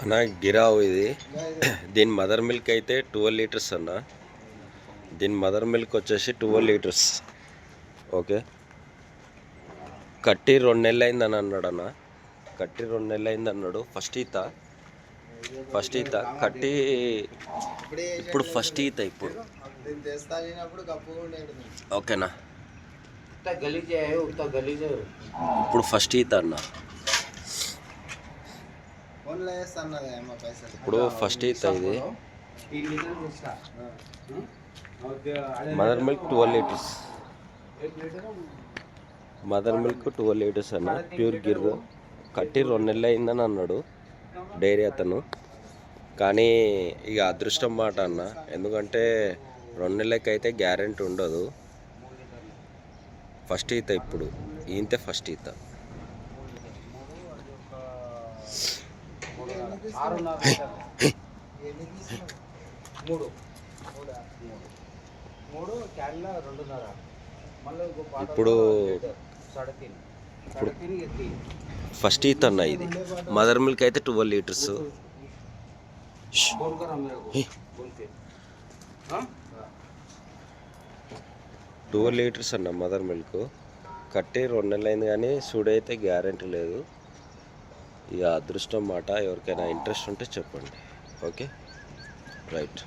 అన్న గిరావు ఇది. దీని మదర్ మిల్క్ అయితే ట్వెల్వ్ లీటర్స్ అన్న. దీని మదర్ మిల్క్ వచ్చేసి ట్వెల్వ్ లీటర్స్. ఓకే. కట్టి రెండు నెలలు అయిందని అన్నాడు అన్న. కట్టి రెండు నెలలు అయింది అన్నాడు. ఫస్ట్ ఈత. ఫస్ట్ ఈత. కట్టి ఇప్పుడు ఫస్ట్ ఈత ఇప్పుడు. ఓకేనా? ఇప్పుడు ఫస్ట్ ఈత అన్నా. ఇప్పుడు ఫస్ట్ అయితే mother milk twelve litres mother milk twelve litres అన్న ప్యూర్ గిర్ కట్టి రెండు నెలలు అయిందని అన్నాడు డైరీ అతను. కానీ ఇక అదృష్టం మాట అన్న ఎందుకంటే రెండు నెలలకైతే గ్యారెంటీ ఉండదు. ఫస్ట్ ఈత ఇప్పుడు. ఈతే ఫస్ట్ ఈత. ఇప్పుడు ఇప్పుడు ఫస్ట్ ఈత్ అన్న ఇది. మదర్ మిల్క్ అయితే ట్వెల్వ్ లీటర్స్. ట్వెల్వ్ లీటర్స్ అన్న మదర్ మిల్క్. కట్టి రెండు నెలలు అయింది కానీ సూడైతే గ్యారంటీ లేదు. ఇక అదృష్టం మాట ఎవరికైనా ఇంట్రెస్ట్ ఉంటే చెప్పండి. ఓకే? రైట్.